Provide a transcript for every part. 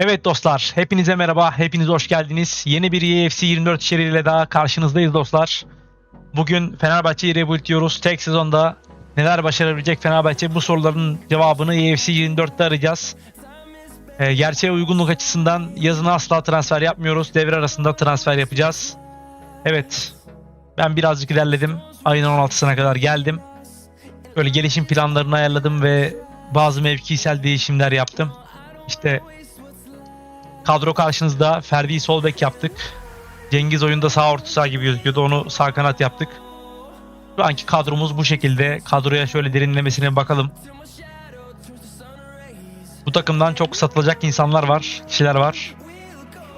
Evet dostlar, hepinize merhaba, hepiniz hoş geldiniz. Yeni bir UFC 24 içeriğiyle daha karşınızdayız dostlar. Bugün Fenerbahçe'yi rebuild diyoruz. Tek sezonda neler başarabilecek Fenerbahçe bu soruların cevabını UFC 24'te arayacağız. Ee, gerçeğe uygunluk açısından yazına asla transfer yapmıyoruz. Devre arasında transfer yapacağız. Evet, ben birazcık ilerledim. Ayın 16'sına kadar geldim. Böyle gelişim planlarını ayarladım ve bazı mevkisel değişimler yaptım. İşte Kadro karşınızda Ferdi'yi sol bek yaptık. Cengiz oyunda sağ orta saha gibi gözüküyordu. Onu sağ kanat yaptık. Şu anki kadromuz bu şekilde. Kadroya şöyle derinlemesine bakalım. Bu takımdan çok satılacak insanlar var, kişiler var.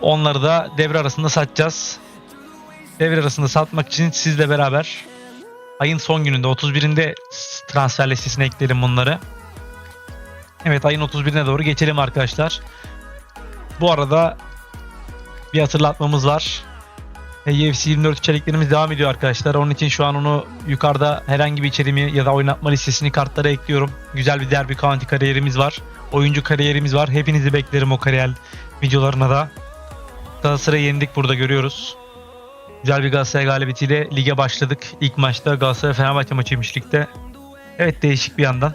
Onları da devre arasında satacağız. Devre arasında satmak için sizle beraber ayın son gününde 31'inde transfer listesine ekleyelim bunları. Evet ayın 31'ine doğru geçelim arkadaşlar. Bu arada bir hatırlatmamız var. UFC 24 içeriklerimiz devam ediyor arkadaşlar. Onun için şu an onu yukarıda herhangi bir içeriğimi ya da oynatma listesini kartlara ekliyorum. Güzel bir derbi county kariyerimiz var. Oyuncu kariyerimiz var. Hepinizi beklerim o kariyer videolarına da. Galatasaray'ı yendik burada görüyoruz. Güzel bir Galatasaray galibiyetiyle lige başladık. İlk maçta Galatasaray Fenerbahçe maçıymış ligde. Evet değişik bir yandan.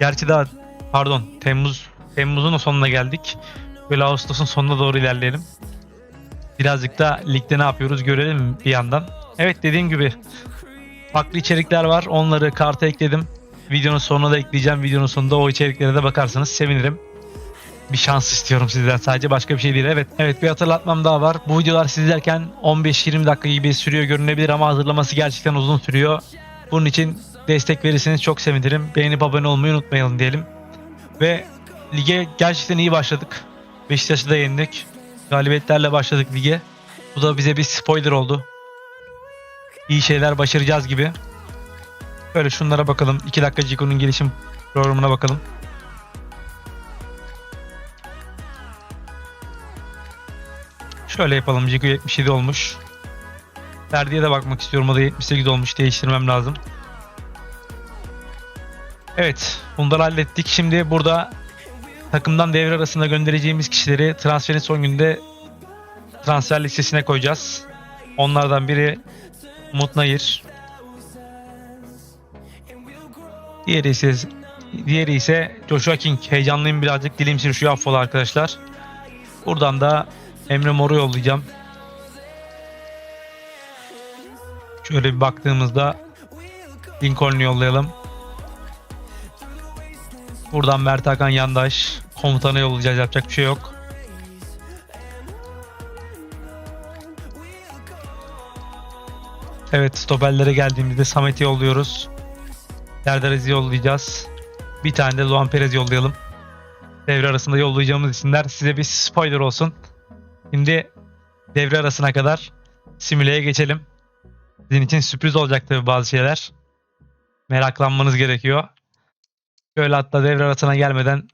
Gerçi daha pardon Temmuz Temmuz'un sonuna geldik. Böyle Ağustos'un sonuna doğru ilerleyelim. Birazcık da ligde ne yapıyoruz görelim bir yandan. Evet dediğim gibi farklı içerikler var. Onları karta ekledim. Videonun sonuna da ekleyeceğim. Videonun sonunda o içeriklere de bakarsanız sevinirim. Bir şans istiyorum sizden sadece başka bir şey değil. Evet, evet bir hatırlatmam daha var. Bu videolar siz izlerken 15-20 dakika gibi sürüyor görünebilir ama hazırlaması gerçekten uzun sürüyor. Bunun için destek verirseniz çok sevinirim. Beğenip abone olmayı unutmayalım diyelim. Ve lige gerçekten iyi başladık. Beşiktaş'ı da yendik. Galibiyetlerle başladık lige. Bu da bize bir spoiler oldu. İyi şeyler başaracağız gibi. Böyle şunlara bakalım. 2 dakika Ciko'nun gelişim programına bakalım. Şöyle yapalım. Ciko 77 olmuş. Ferdi'ye de bakmak istiyorum. O da 78 olmuş. Değiştirmem lazım. Evet. Bunları hallettik. Şimdi burada takımdan devre arasında göndereceğimiz kişileri transferin son günde transfer listesine koyacağız. Onlardan biri Umut Nayır. Diğeri ise diğeri ise Joshua King. Heyecanlıyım birazcık. Dilim sürüşüyor affola arkadaşlar. Buradan da Emre Mor'u yollayacağım. Şöyle bir baktığımızda Lincoln'u yollayalım. Buradan Mert Hakan Yandaş komutana yollayacağız yapacak bir şey yok. Evet stoperlere geldiğimizde Samet'i yolluyoruz. Serdar'ı yollayacağız. Bir tane de Luan Perez yollayalım. Devre arasında yollayacağımız isimler size bir spoiler olsun. Şimdi devre arasına kadar simüleye geçelim. Sizin için sürpriz olacak tabii bazı şeyler. Meraklanmanız gerekiyor. Şöyle hatta devre arasına gelmeden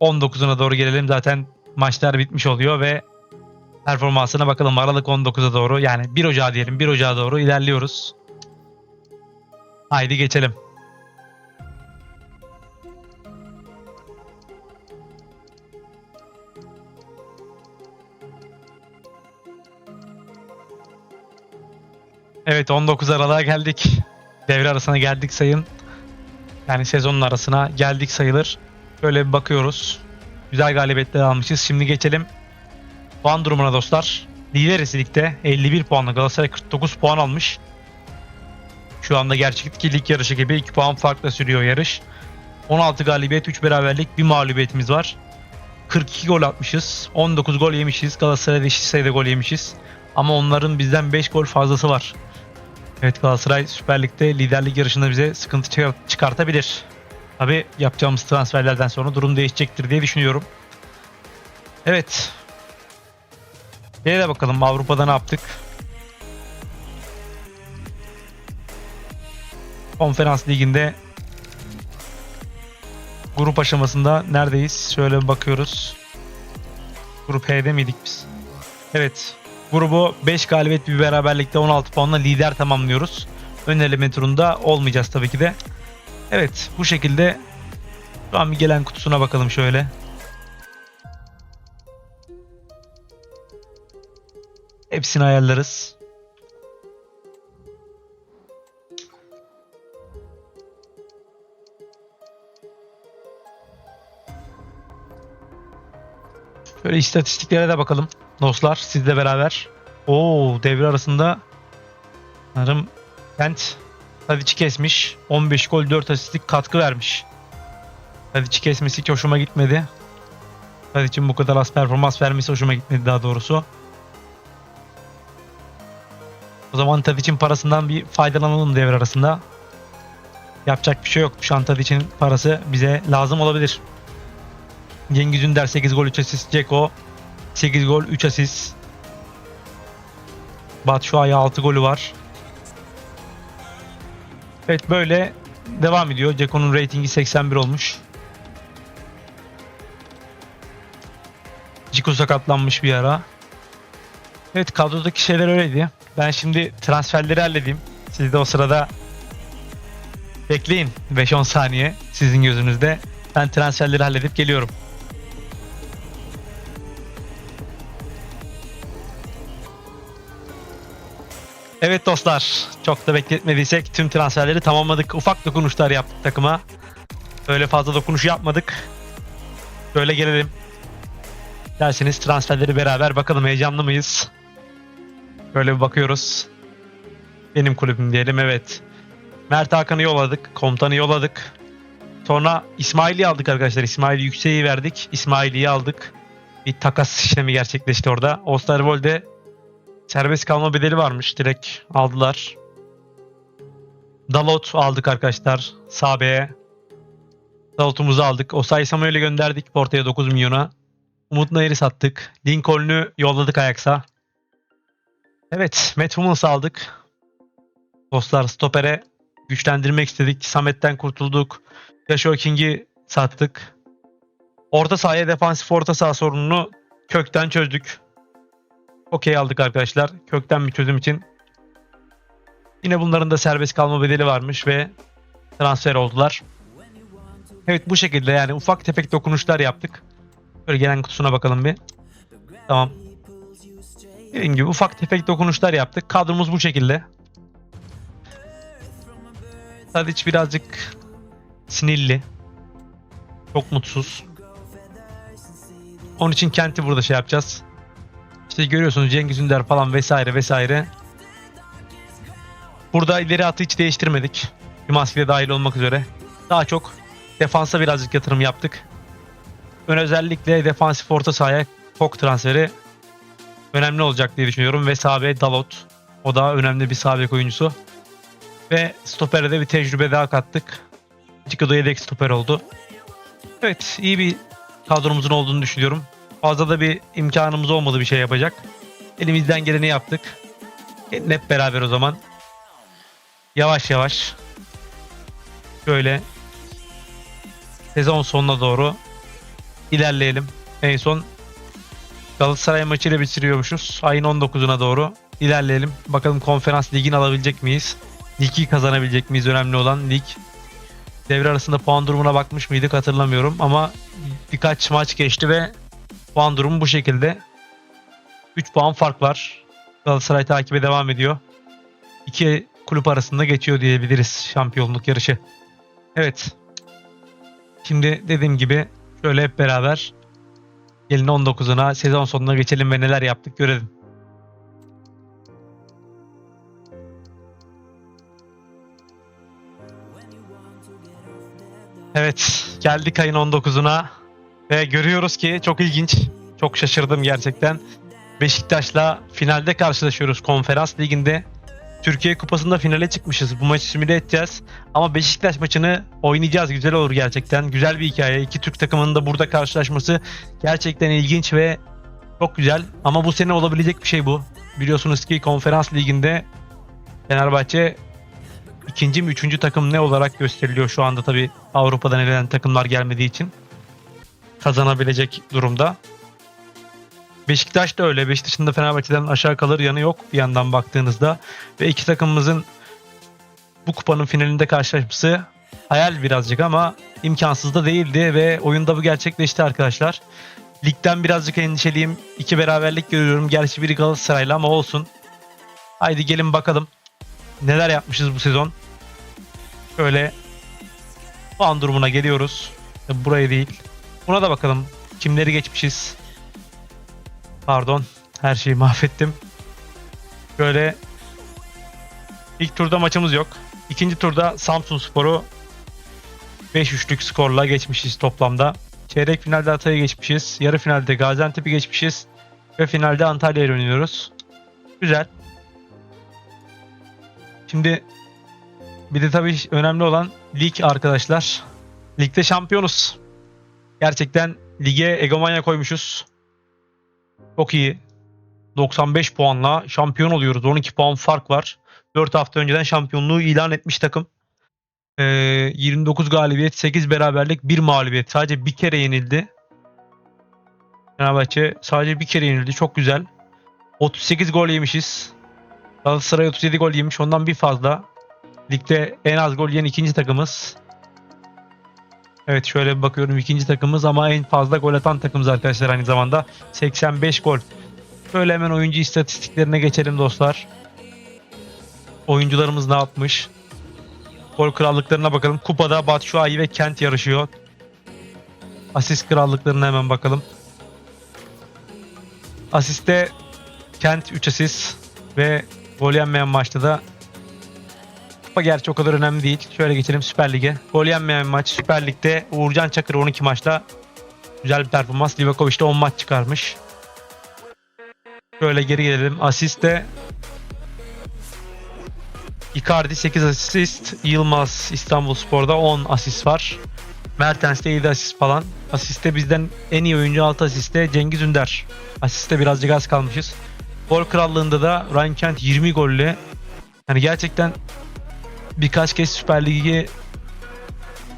19'una doğru gelelim. Zaten maçlar bitmiş oluyor ve performansına bakalım. Aralık 19'a doğru yani 1 Ocağı diyelim 1 Ocağı doğru ilerliyoruz. Haydi geçelim. Evet 19 Aralık'a geldik. Devre arasına geldik sayın. Yani sezonun arasına geldik sayılır. Böyle bir bakıyoruz. Güzel galibiyetler almışız. Şimdi geçelim puan durumuna dostlar. Lideriz ligde 51 puanla Galatasaray 49 puan almış. Şu anda gerçek lig yarışı gibi 2 puan farkla sürüyor yarış. 16 galibiyet 3 beraberlik bir mağlubiyetimiz var. 42 gol atmışız. 19 gol yemişiz. Galatasaray'da eşit sayıda gol yemişiz. Ama onların bizden 5 gol fazlası var. Evet Galatasaray Süper Lig'de liderlik yarışında bize sıkıntı çıkar- çıkartabilir. Tabi yapacağımız transferlerden sonra durum değişecektir diye düşünüyorum. Evet. Bir de bakalım Avrupa'da ne yaptık? Konferans liginde grup aşamasında neredeyiz? Şöyle bir bakıyoruz. Grup H'de miydik biz? Evet. Grubu 5 galibiyet bir beraberlikte 16 puanla lider tamamlıyoruz. Ön eleme turunda olmayacağız tabii ki de. Evet bu şekilde şu an bir gelen kutusuna bakalım şöyle. Hepsini ayarlarız. Şöyle istatistiklere de bakalım. Dostlar sizle beraber. Oo devre arasında sanırım Kent Tadic'i kesmiş. 15 gol 4 asistlik katkı vermiş. Tadic'i kesmesi hiç hoşuma gitmedi. Tadic'in bu kadar az performans vermesi hoşuma gitmedi daha doğrusu. O zaman Tadic'in parasından bir faydalanalım devre arasında. Yapacak bir şey yok. Şu an Tadic'in parası bize lazım olabilir. Cengiz Ünder 8 gol 3 asist. Ceko 8 gol 3 asist. Batshuayi 6 golü var. Evet böyle devam ediyor. Ceko'nun reytingi 81 olmuş. Ciku sakatlanmış bir ara. Evet kadrodaki şeyler öyleydi. Ben şimdi transferleri halledeyim. Siz de o sırada bekleyin 5-10 saniye sizin gözünüzde. Ben transferleri halledip geliyorum. Evet dostlar, çok da bekletmediysek tüm transferleri tamamladık. Ufak dokunuşlar yaptık takıma. Öyle fazla dokunuş yapmadık. Böyle gelelim. Derseniz transferleri beraber bakalım heyecanlı mıyız? Böyle bir bakıyoruz. Benim kulübüm diyelim evet. Mert Hakan'ı yolladık. Komutanı yolladık. Sonra İsmail'i aldık arkadaşlar. İsmail Yüksek'i verdik. İsmail'i aldık. Bir takas işlemi gerçekleşti orada. Osterwold'e serbest kalma bedeli varmış. Direkt aldılar. Dalot aldık arkadaşlar. Sabe'ye. Dalot'umuzu aldık. Osay Samuel'i gönderdik Porto'ya 9 milyona. Umut Nayır'ı sattık. Lincoln'u yolladık Ajax'a. Evet, Matt Hummels'ı aldık. Dostlar stopere güçlendirmek istedik. Samet'ten kurtulduk. Joshua King'i sattık. Orta sahaya defansif orta saha sorununu kökten çözdük. Okey aldık arkadaşlar. Kökten bir çözüm için. Yine bunların da serbest kalma bedeli varmış ve transfer oldular. Evet bu şekilde yani ufak tefek dokunuşlar yaptık. Böyle gelen kutusuna bakalım bir. Tamam. Dediğim gibi ufak tefek dokunuşlar yaptık. Kadromuz bu şekilde. Tadic birazcık sinirli. Çok mutsuz. Onun için Kent'i burada şey yapacağız. İşte görüyorsunuz Cengiz Ünder falan vesaire vesaire. Burada ileri atı hiç değiştirmedik. Cumaski de dahil olmak üzere. Daha çok defansa birazcık yatırım yaptık. Ön özellikle defansif orta sahaya Kok transferi önemli olacak diye düşünüyorum. Ve sağ Dalot. O da önemli bir sağ oyuncusu. Ve stopere de bir tecrübe daha kattık. Chico yedek stoper oldu. Evet iyi bir kadromuzun olduğunu düşünüyorum. Fazla da bir imkanımız olmadı bir şey yapacak. Elimizden geleni yaptık. Hep beraber o zaman. Yavaş yavaş. Şöyle sezon sonuna doğru ilerleyelim. En son Galatasaray maçıyla bitiriyormuşuz. Ayın 19'una doğru ilerleyelim. Bakalım konferans ligini alabilecek miyiz? Ligi kazanabilecek miyiz? Önemli olan lig. Devre arasında puan durumuna bakmış mıydık hatırlamıyorum ama birkaç maç geçti ve puan durumu bu şekilde. 3 puan fark var. Galatasaray takibe devam ediyor. İki kulüp arasında geçiyor diyebiliriz şampiyonluk yarışı. Evet. Şimdi dediğim gibi şöyle hep beraber gelin 19'una sezon sonuna geçelim ve neler yaptık görelim. Evet geldik ayın 19'una ve görüyoruz ki çok ilginç. Çok şaşırdım gerçekten. Beşiktaş'la finalde karşılaşıyoruz konferans liginde. Türkiye Kupası'nda finale çıkmışız. Bu maçı simüle edeceğiz. Ama Beşiktaş maçını oynayacağız. Güzel olur gerçekten. Güzel bir hikaye. İki Türk takımının da burada karşılaşması gerçekten ilginç ve çok güzel. Ama bu sene olabilecek bir şey bu. Biliyorsunuz ki konferans liginde Fenerbahçe ikinci mi üçüncü takım ne olarak gösteriliyor şu anda tabi Avrupa'dan elenen takımlar gelmediği için kazanabilecek durumda. Beşiktaş da öyle. Beşiktaş'ın da Fenerbahçe'den aşağı kalır yanı yok bir yandan baktığınızda. Ve iki takımımızın bu kupanın finalinde karşılaşması hayal birazcık ama imkansız da değildi ve oyunda bu gerçekleşti arkadaşlar. Ligden birazcık endişeliyim. İki beraberlik görüyorum. Gerçi biri Galatasaray'la ama olsun. Haydi gelin bakalım. Neler yapmışız bu sezon. Şöyle puan durumuna geliyoruz. Buraya değil. Buna da bakalım. Kimleri geçmişiz. Pardon. Her şeyi mahvettim. Şöyle ilk turda maçımız yok. İkinci turda Samsun Spor'u 5-3'lük skorla geçmişiz toplamda. Çeyrek finalde Hatay'ı geçmişiz. Yarı finalde Gaziantep'i geçmişiz. Ve finalde Antalya'yı oynuyoruz. Güzel. Şimdi bir de tabii önemli olan lig arkadaşlar. Ligde şampiyonuz. Gerçekten lige egomanya koymuşuz. Çok iyi. 95 puanla şampiyon oluyoruz. 12 puan fark var. 4 hafta önceden şampiyonluğu ilan etmiş takım. Ee, 29 galibiyet, 8 beraberlik, 1 mağlubiyet. Sadece bir kere yenildi. Fenerbahçe sadece bir kere yenildi. Çok güzel. 38 gol yemişiz. Galatasaray 37 gol yemiş. Ondan bir fazla. Ligde en az gol yiyen ikinci takımız. Evet şöyle bir bakıyorum ikinci takımımız ama en fazla gol atan takımız arkadaşlar aynı zamanda. 85 gol. Şöyle hemen oyuncu istatistiklerine geçelim dostlar. Oyuncularımız ne yapmış? Gol krallıklarına bakalım. Kupada Batshuayi ve Kent yarışıyor. Asist krallıklarına hemen bakalım. Asiste Kent 3 asist ve gol yenmeyen maçta da Kupa gerçi o kadar önemli değil. Şöyle geçelim Süper Lig'e. Gol yenmeyen maç Süper Lig'de Uğurcan Çakır 12 maçta güzel bir performans. Livakovic de 10 maç çıkarmış. Şöyle geri gelelim. Asiste Icardi 8 asist. Yılmaz İstanbul Spor'da 10 asist var. Mertens'te 7 asist falan. Asiste bizden en iyi oyuncu 6 asiste Cengiz Ünder. Asiste birazcık az kalmışız. Gol krallığında da Ryan Kent 20 golle. Yani gerçekten birkaç kez Süper Lig'i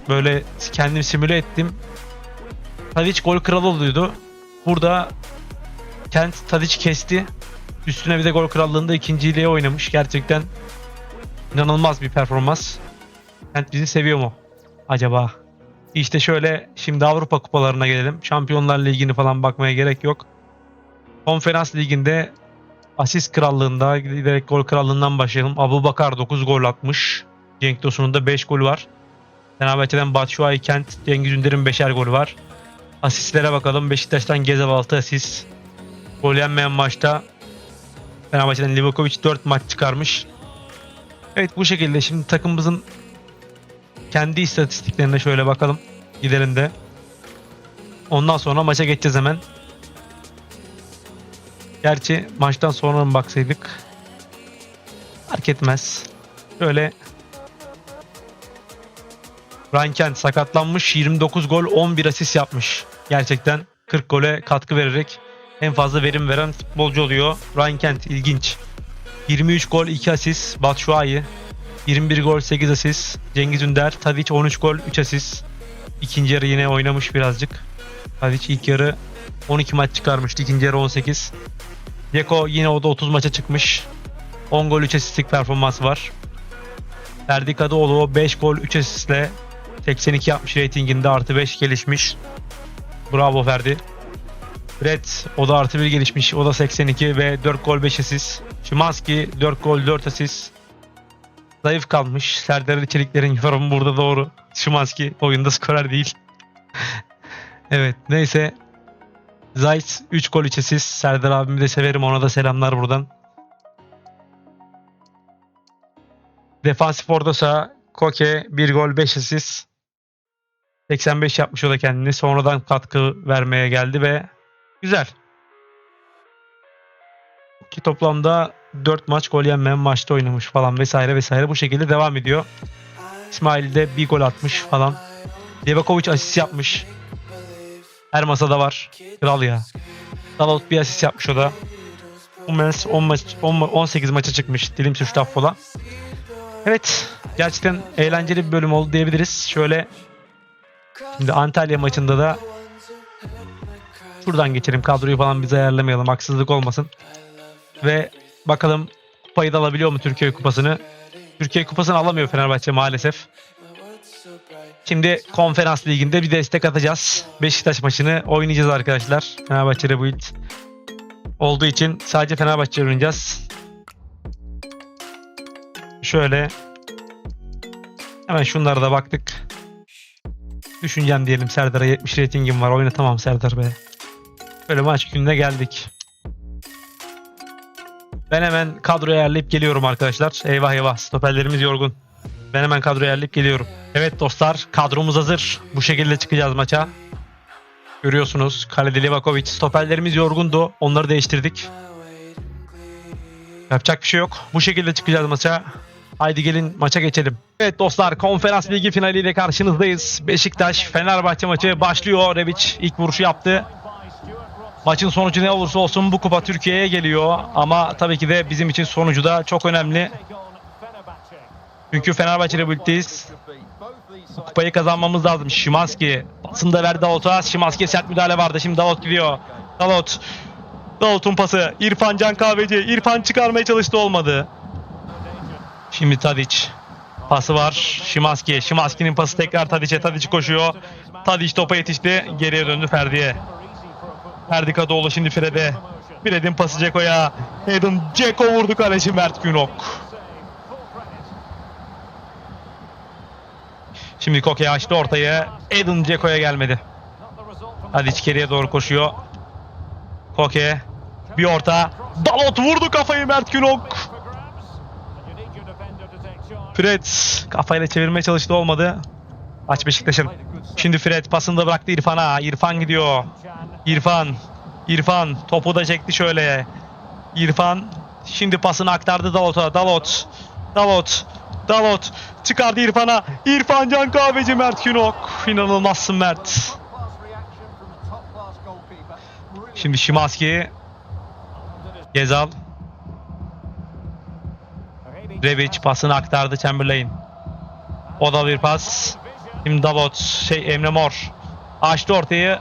böyle kendim simüle ettim. Tadic gol kralı oluyordu. Burada Kent Tadic kesti. Üstüne bir de gol krallığında ikinciliğe oynamış. Gerçekten inanılmaz bir performans. Kent bizi seviyor mu? Acaba? İşte şöyle şimdi Avrupa kupalarına gelelim. Şampiyonlar Ligi'ni falan bakmaya gerek yok. Konferans Ligi'nde asist krallığında giderek gol krallığından başlayalım. Abu Bakar 9 gol atmış. Cenk Tosun'un da 5 golü var. Fenerbahçe'den Batshuayi Kent, Cengiz Ünder'in 5'er golü var. Asistlere bakalım. Beşiktaş'tan Gezel 6 asist. Gol yenmeyen maçta Fenerbahçe'den Livakovic 4 maç çıkarmış. Evet bu şekilde şimdi takımımızın kendi istatistiklerine şöyle bakalım. Gidelim de. Ondan sonra maça geçeceğiz hemen. Gerçi maçtan sonra mı baksaydık? Fark etmez. Şöyle Ranken sakatlanmış 29 gol 11 asist yapmış. Gerçekten 40 gole katkı vererek en fazla verim veren futbolcu oluyor. Ryan Kent ilginç. 23 gol 2 asist Batshuayi. 21 gol 8 asist. Cengiz Ünder. Tadic 13 gol 3 asist. İkinci yarı yine oynamış birazcık. Tadic ilk yarı 12 maç çıkarmıştı. ikinci yarı 18. Yeko yine o da 30 maça çıkmış. 10 gol 3 asistlik performansı var. Ferdi Kadıoğlu 5 gol 3 asistle 82 yapmış reytinginde artı 5 gelişmiş. Bravo Ferdi. Brett o da artı 1 gelişmiş. O da 82 ve 4 gol 5 asist. Şimanski 4 gol 4 asist. Zayıf kalmış. Serdar İçerikler'in yorumu burada doğru. Şimanski oyunda skorer değil. evet neyse. Zayt 3 gol 3 asist. Serdar abimi de severim. Ona da selamlar buradan. Defansif ordosa Koke 1 gol 5 asist. 85 yapmış o da kendini. Sonradan katkı vermeye geldi ve güzel. Ki toplamda 4 maç gol yenmeyen maçta oynamış falan vesaire vesaire bu şekilde devam ediyor. İsmail de bir gol atmış falan. Livakovic asist yapmış. Her masada var. Kral ya. Dalot bir asist yapmış o da. Hummels 10 maç 10, 18 maça çıkmış. Dilim suçlu affola. Evet. Gerçekten eğlenceli bir bölüm oldu diyebiliriz. Şöyle şimdi Antalya maçında da şuradan geçelim. Kadroyu falan biz ayarlamayalım. Haksızlık olmasın. Ve bakalım kupayı da alabiliyor mu Türkiye Kupası'nı? Türkiye Kupası'nı alamıyor Fenerbahçe maalesef. Şimdi konferans liginde bir destek atacağız. Beşiktaş maçını oynayacağız arkadaşlar. Fenerbahçe'de bu olduğu için sadece Fenerbahçe oynayacağız. Şöyle hemen şunlara da baktık. Düşüneceğim diyelim Serdar'a 70 ratingim var. Oynatamam Serdar be. Böyle maç gününe geldik. Ben hemen kadroya ayarlayıp geliyorum arkadaşlar. Eyvah eyvah stoperlerimiz yorgun. Ben hemen kadroya ayarlayıp geliyorum. Evet dostlar kadromuz hazır. Bu şekilde çıkacağız maça. Görüyorsunuz kalede Livakovic. Stoperlerimiz yorgundu. Onları değiştirdik. Yapacak bir şey yok. Bu şekilde çıkacağız maça. Haydi gelin maça geçelim. Evet dostlar konferans ligi finaliyle karşınızdayız. Beşiktaş Fenerbahçe maçı başlıyor. Rebic ilk vuruşu yaptı. Maçın sonucu ne olursa olsun bu kupa Türkiye'ye geliyor. Ama tabii ki de bizim için sonucu da çok önemli. Çünkü Fenerbahçe ile birlikteyiz. Kupayı kazanmamız lazım. Şimanski pasını verdi Davut'a. Şimanski'ye sert müdahale vardı. Şimdi Davut gidiyor. Davut. Davut'un pası. İrfan Can Kahveci. İrfan çıkarmaya çalıştı olmadı. Şimdi Tadic. Pası var. Şimanski. Şimanski'nin pası tekrar Tadic'e. Tadic koşuyor. Tadic topa yetişti. Geriye döndü Ferdi'ye. Ferdi Kadıoğlu şimdi Fred'e. Fred'in pası Ceko'ya. Eden Ceko vurdu kaleci Mert Günok. Şimdi Koke açtı ortaya. Eden Ceko'ya gelmedi. Hadi geriye doğru koşuyor. Koke. Bir orta. Dalot vurdu kafayı Mert Günok. Fred kafayla çevirmeye çalıştı olmadı. Aç Beşiktaş'ın. Şimdi Fred pasını da bıraktı İrfan'a. İrfan gidiyor. İrfan. İrfan topu da çekti şöyle. İrfan şimdi pasını aktardı Dalot'a. Dalot. Dalot. Dalot çıkardı İrfan'a. İrfan Can Kahveci Mert Günok. İnanılmazsın Mert. Şimdi Şimanski. Gezal. Rebic pasını aktardı Chamberlain. O da bir pas. Şimdi Dalot. Şey Emre Mor. Açtı ortayı.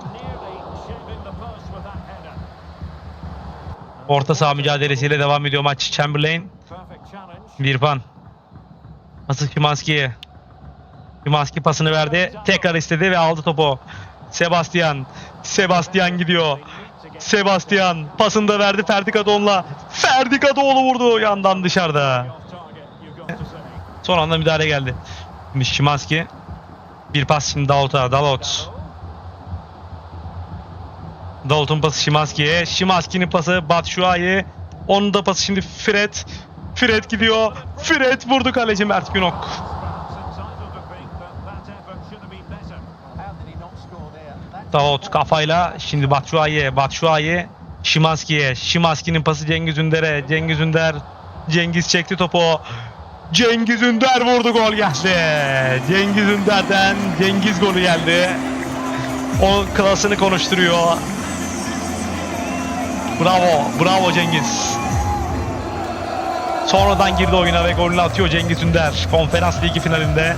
Orta saha mücadelesiyle devam ediyor maç. Chamberlain. Şimdi Pası Şimanski'ye. Şimanski pasını verdi. Tekrar istedi ve aldı topu. Sebastian. Sebastian gidiyor. Sebastian pasını da verdi Ferdi Kadıoğlu'na. Ferdi Kadıoğlu vurdu yandan dışarıda. Son anda müdahale geldi. Şimdi Şimanski. Bir pas şimdi Dalot'a. Dalot. Dalot'un pası Şimanski'ye. Şimanski'nin pası Batshuayi. Onun da pası şimdi Fred. Fred gidiyor. Fred vurdu kaleci Mert Günok. Davut kafayla şimdi Batshuayi'ye. Batshuayi Şimanski'ye. Şimanski'nin pası Cengiz Ünder'e. Cengiz Ünder. Cengiz çekti topu. Cengiz Ünder vurdu gol geldi. Cengiz Ünder'den Cengiz golü geldi. O klasını konuşturuyor. Bravo, bravo Cengiz. Sonradan girdi oyuna ve golünü atıyor Cengiz Ünder. Konferans ligi finalinde.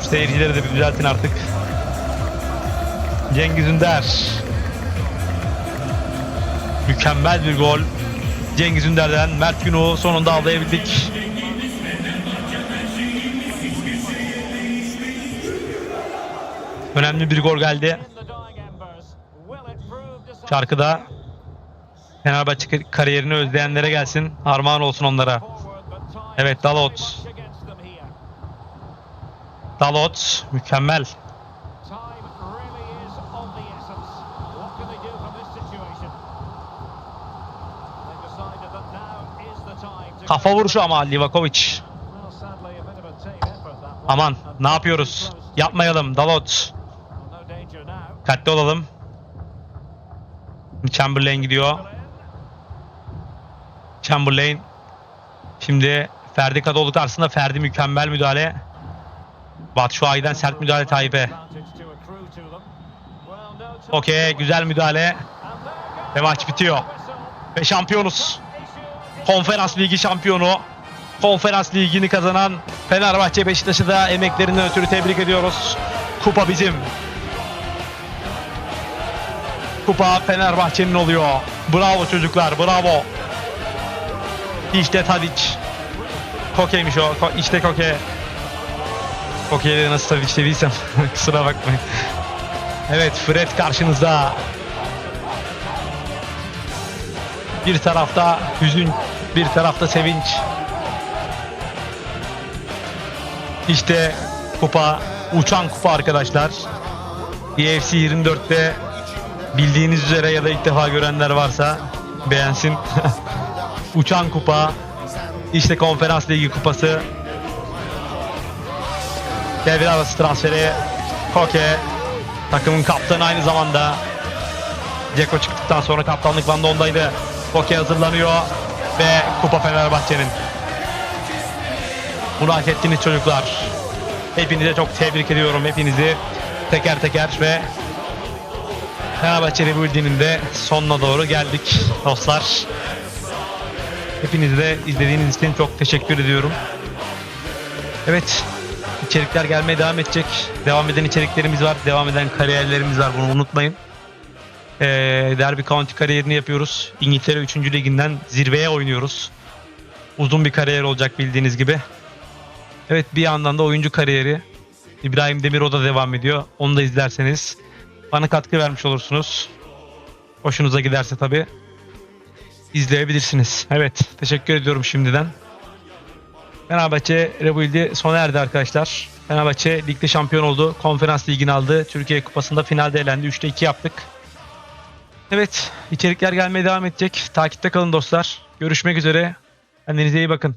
Seyircileri de bir düzeltin artık. Cengiz Ünder. Mükemmel bir gol. Cengiz Ünder'den Mert Günok'u sonunda avlayabildik. Önemli bir gol geldi. Şarkıda Fenerbahçe kariyerini özleyenlere gelsin. Armağan olsun onlara. Evet Dalot. Dalot mükemmel. Kafa vuruşu ama Livakovic. Aman ne yapıyoruz? Yapmayalım Dalot. Dikkatli olalım. Chamberlain gidiyor. Chamberlain. Şimdi Ferdi Kadıoğlu karşısında Ferdi mükemmel müdahale. Batshuayi'den sert müdahale Tayyip'e. Okey güzel müdahale. Ve maç bitiyor. Ve şampiyonuz. Konferans Ligi şampiyonu. Konferans Ligi'ni kazanan Fenerbahçe Beşiktaş'ı da emeklerinden ötürü tebrik ediyoruz. Kupa bizim. Kupa Fenerbahçe'nin oluyor. Bravo çocuklar bravo. İşte Tadic. Koke'ymiş o. Ko- İşte Koke. Koke'ye nasıl tabii dediysem kusura bakmayın. Evet Fred karşınızda. Bir tarafta hüzün, bir tarafta sevinç. İşte kupa, uçan kupa arkadaşlar. EFC 24'te bildiğiniz üzere ya da ilk defa görenler varsa beğensin. uçan kupa, işte konferans ligi kupası. Devre arası transferi Koke takımın kaptanı aynı zamanda. Ceko çıktıktan sonra kaptanlık Van ondaydı. Koke hazırlanıyor ve kupa Fenerbahçe'nin. Bunu hak ettiniz çocuklar. Hepinize çok tebrik ediyorum. Hepinizi teker teker ve Fenerbahçe Rebuild'inin de sonuna doğru geldik dostlar. Hepinize de izlediğiniz için çok teşekkür ediyorum. Evet, içerikler gelmeye devam edecek. Devam eden içeriklerimiz var, devam eden kariyerlerimiz var. Bunu unutmayın. Ee, Derby County kariyerini yapıyoruz. İngiltere 3. liginden zirveye oynuyoruz. Uzun bir kariyer olacak bildiğiniz gibi. Evet bir yandan da oyuncu kariyeri. İbrahim Demiro da devam ediyor. Onu da izlerseniz bana katkı vermiş olursunuz. Hoşunuza giderse tabii izleyebilirsiniz. Evet teşekkür ediyorum şimdiden. Fenerbahçe Rebuild'i sona erdi arkadaşlar. Fenerbahçe ligde şampiyon oldu. Konferans ligini aldı. Türkiye Kupası'nda finalde elendi. 3'te 2 yaptık. Evet içerikler gelmeye devam edecek. Takipte kalın dostlar. Görüşmek üzere. Kendinize iyi bakın.